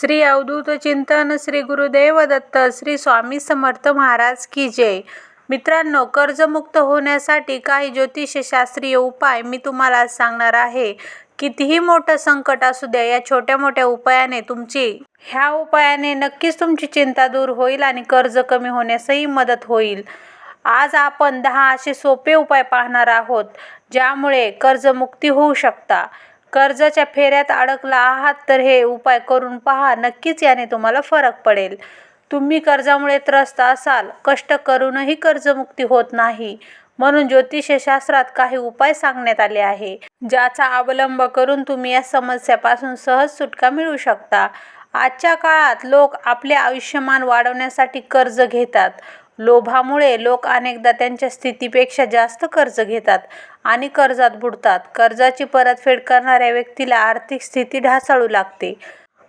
श्री अवधूत चिंतन श्री गुरुदेव दत्त श्री स्वामी समर्थ महाराज की जय. मित्रांनो कर्जमुक्त होण्यासाठी काही ज्योतिषशास्त्रीय उपाय मी तुम्हाला सांगणार आहे. कितीही मोठं संकट असू द्या या छोट्या मोठ्या उपायाने तुमची ह्या उपायाने नक्कीच तुमची चिंता दूर होईल आणि कर्ज कमी होण्यासही मदत होईल. आज आपण दहा असे सोपे उपाय पाहणार आहोत ज्यामुळे कर्जमुक्ती होऊ शकता. कर्जाच्या फेऱ्यात अडकला आहात तर हे उपाय करून पहा. नक्कीच याने तुम्हाला फरक पडेल. तुम्ही कर्जामुळे त्रस्त असाल. कष्ट करूनही कर्जमुक्ती होत नाही. म्हणून ज्योतिषशास्त्रात काही उपाय सांगण्यात आले आहे ज्याचा अवलंब करून तुम्ही या समस्यापासून सहज सुटका मिळवू शकता. आजच्या काळात लोक आपले आयुष्यमान वाढवण्यासाठी कर्ज घेतात. लोभामुळे लोक अनेकदा त्यांच्या स्थितीपेक्षा जास्त कर्ज घेतात आणि कर्जात बुडतात. कर्जाची परतफेड करणाऱ्या व्यक्तीला आर्थिक स्थिती ढासळू लागते.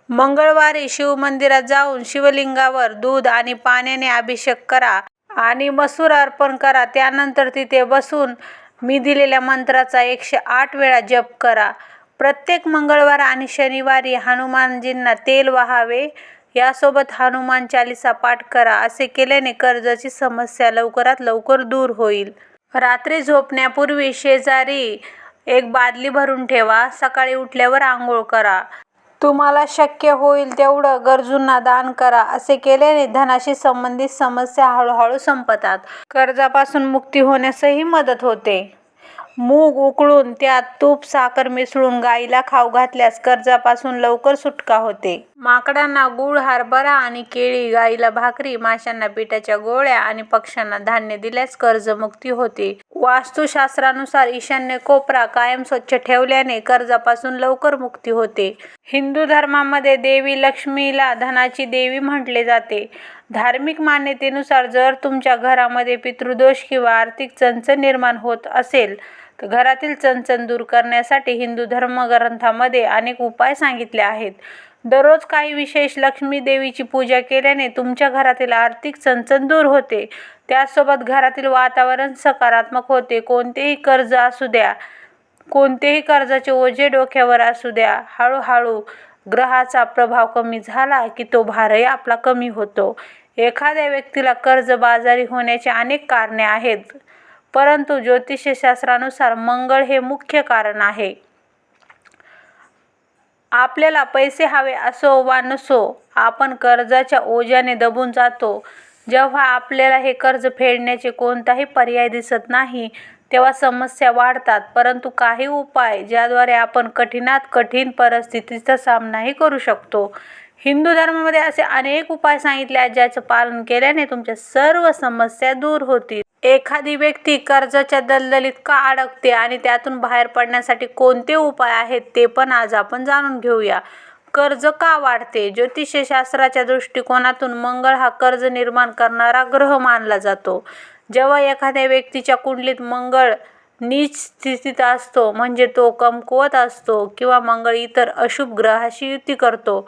मंगळवारी शिवमंदिरात जाऊन शिवलिंगावर दूध आणि पाण्याने अभिषेक करा आणि मसूर अर्पण करा. त्यानंतर तिथे बसून मी दिलेल्या मंत्राचा एकशे आठ वेळा जप करा. प्रत्येक मंगळवार आणि शनिवारी हनुमानजींना तेल वाहावे. यासोबत हनुमान चालिसा पाठ करा असे केल्याने कर्जाची समस्या लवकरात लवकर दूर होईल. रात्री झोपण्यापूर्वी शेजारी एक बादली भरून ठेवा. सकाळी उठल्यावर आंघोळ करा. तुम्हाला शक्य होईल तेवढं गरजूंना दान करा असे केल्याने धनाशी संबंधित समस्या हळूहळू संपतात. कर्जापासून मुक्ती होण्यासही मदत होते. मूग उकळून त्यात तूप साखर मिसळून गाईला खाऊ घातल्यास कर्जापासून लवकर सुटका होते. माकडांना गुळ हरभरा आणि केळी गाईला भाकरी माशांना पिठाच्या गोळ्या आणि पक्ष्यांना धान्य दिल्यास कर्जमुक्ती होते. वास्तुशास्त्रानुसार ईशान्य कोपरा कायम स्वच्छ ठेवल्याने कर्जापासून लवकर मुक्ती होते. हिंदू धर्मामध्ये देवी लक्ष्मीला धनाची देवी म्हटले जाते. धार्मिक मान्यतेनुसार जर तुमच्या घरामध्ये पितृदोष किंवा आर्थिक चणचण निर्माण होत असेल तर घरातील चणचण दूर करण्यासाठी हिंदू धर्मग्रंथामध्ये अनेक उपाय सांगितले आहेत. दररोज काही विशेष लक्ष्मी देवीची पूजा केल्याने तुमच्या घरातील आर्थिक चणचण दूर होते. त्याचसोबत घरातील वातावरण सकारात्मक होते. कोणतेही कर्ज असू द्या. कोणतेही कर्जाचे ओझे डोक्यावर असू द्या. हळूहळू ग्रहाचा प्रभाव कमी झाला की तो भारही आपला कमी होतो. एखाद्या व्यक्तीला कर्जबाजारी होण्याचे अनेक कारणे आहेत. परंतु ज्योतिषशास्त्रानुसार मंगळ हे मुख्य कारण आहे. आपल्याला पैसे हवे असो वा नसो आपण कर्जाच्या ओझ्याने दबून जातो. जेव्हा आपल्याला हे कर्ज फेडण्याचे कोणताही पर्याय दिसत नाही तेव्हा समस्या वाढतात. परंतु काही उपाय ज्याद्वारे आपण कठीणात कठीण परिस्थितीचा सामनाही करू शकतो. हिंदू धर्मामध्ये असे अनेक उपाय सांगितले आहेत ज्याचं पालन केल्याने तुमच्या सर्व समस्या दूर होतील. एखादी व्यक्ती कर्जाच्या दलदलीत का अडकते आणि त्यातून बाहेर पडण्यासाठी कोणते उपाय आहेत ते पण आज आपण जाणून घेऊया. कर्ज का वाढते? ज्योतिषशास्त्राच्या दृष्टिकोनातून मंगळ हा कर्ज निर्माण करणारा ग्रह मानला जातो. जेव्हा एखाद्या व्यक्तीच्या कुंडलीत मंगळ नीच स्थितीत असतो म्हणजे तो कमकुवत असतो किंवा मंगळ इतर अशुभ ग्रहाशी युती करतो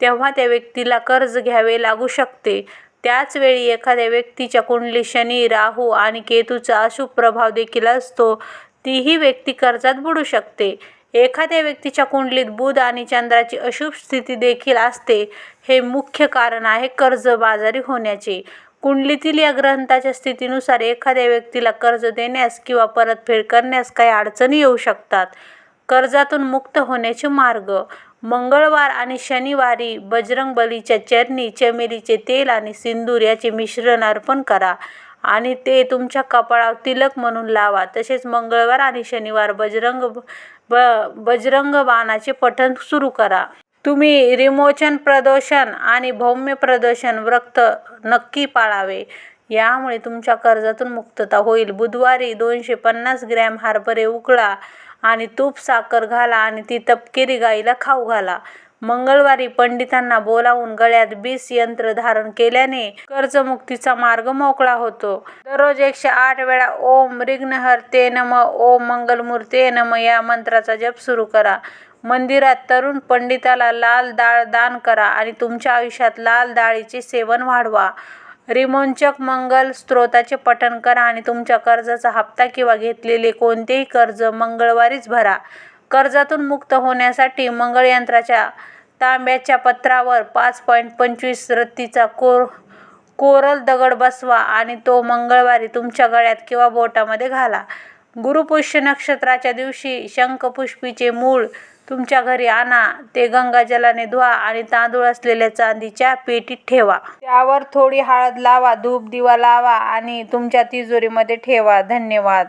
तेव्हा त्या व्यक्तीला कर्ज घ्यावे लागू शकते. त्याच वेळी एखाद्या व्यक्तीच्या कुंडलीत शनी राहू आणि केतूचा अशुभ प्रभाव देखील असतो तीही व्यक्ती कर्जात बुडू शकते. एखाद्या व्यक्तीच्या कुंडलीत बुध आणि चंद्राची अशुभ स्थिती देखील असते हे मुख्य कारण आहे कर्जबाजारी होण्याचे. कुंडलीतील या ग्रंथाच्या स्थितीनुसार एखाद्या व्यक्तीला कर्ज देण्यास किंवा परतफेड करण्यास काही अडचणी येऊ शकतात. कर्जातून मुक्त होण्याचे मार्ग. मंगळवार आणि शनिवारी बजरंगबलीच्या चरणी चमेलीचे तेल आणि सिंदूर याचे मिश्रण अर्पण करा आणि ते तुमच्या कपाळावर तिलक म्हणून लावा. तसेच मंगळवार आणि शनिवार बजरंग ब बजरंग बाणाचे पठण सुरू करा. तुम्ही रिमोचन प्रदोषण आणि भौम्य प्रदोषण व्रत नक्की पाळावे. यामुळे तुमच्या कर्जातून मुक्तता होईल. बुधवारी दोनशे पन्नास ग्रॅम हरभरे उकळा. आणि तूप साखर घाला आणि ती तपकिरी गाईला खाऊ घाला. मंगळवारी पंडितांना बोलावून गळ्यात बीस यंत्र धारण केल्याने कर्जमुक्तीचा मार्ग मोकळा होतो. दररोज एकशे आठ वेळा ओम रिग्नहर ते नम ओम मंगलमूर्ते नम या मंत्राचा जप सुरू करा. मंदिरात तरुण पंडिताला लाल डाळ दान करा आणि तुमच्या आयुष्यात लाल डाळीचे सेवन वाढवा. रिमोंचक मंगल स्तोत्राचे पठण करा आणि तुमच्या कर्जाचा हप्ता किंवा घेतलेले कोणतेही कर्ज मंगळवारीच भरा. कर्जातून मुक्त होण्यासाठी मंगळ यंत्राच्या तांब्याच्या पत्रावर पाच पॉईंट पंचवीस रत्तीचा कोर कोरल दगड बसवा आणि तो मंगळवारी तुमच्या गळ्यात किंवा बोटामध्ये घाला. गुरुपुष्य नक्षत्राच्या दिवशी शंखपुष्पीचे मूळ तुमच्या घरी आणा. ते गंगाजलाने धुवा आणि तांदूळ असलेल्या चांदीच्या पेटीत ठेवा. त्यावर थोडी हळद लावा धूप दिवा लावा आणि तुमच्या तिजोरीमध्ये ठेवा. धन्यवाद.